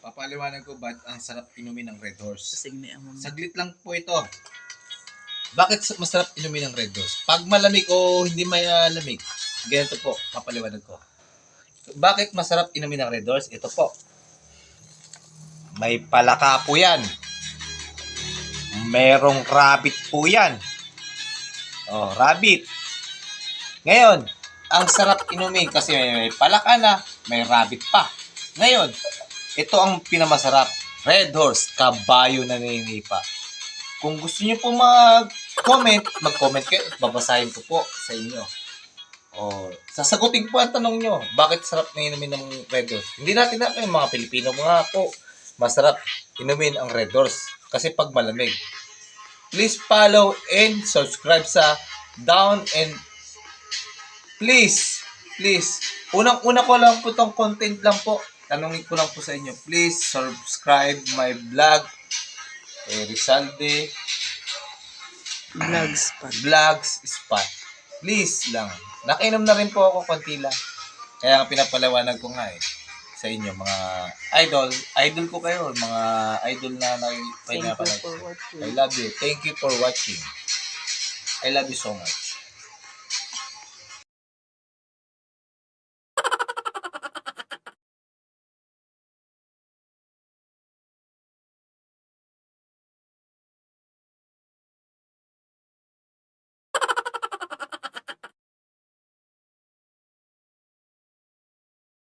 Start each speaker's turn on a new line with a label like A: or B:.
A: papaliwanag ko ba't ang sarap inumin ng Red Horse.
B: Ni Amam.
A: Saglit lang po ito. Bakit sa- masarap inumin ng Red Horse? Pag malamig o hindi malamig, ganito po, papaliwanag ko. Bakit masarap inumin ng Red Horse? Ito po. May palaka po yan. Merong rabbit po yan. Oh, rabbit. Ngayon, ang sarap inumin kasi may palaka na, may rabbit pa. Ngayon, ito ang pinamasarap. Red Horse, kabayo na naninipa. Kung gusto niyo po mag-comment, mag-comment kayo. Babasahin ko po sa inyo. O, sasagutin po ang tanong nyo. Bakit sarap na inumin ng Red Horse? Hindi natin na yung mga Pilipino mga po. Masarap inumin ang Red Horse. Kasi pag malamig. Please follow and subscribe sa Down and please, please, unang-una ko lang po tong content lang po. Tanungin ko lang po sa inyo. Please subscribe my vlog. Eh, Rizalde
B: Vlogs pa.
A: Vlogs Spot. Please lang. Nakainom na rin po ako konti lang. Kaya nga pinapalawanag ko nga eh sa inyo mga idol. Idol ko kayo. Mga idol na
B: Thank you for watching.
A: I love you. Thank you for watching. I love you so much.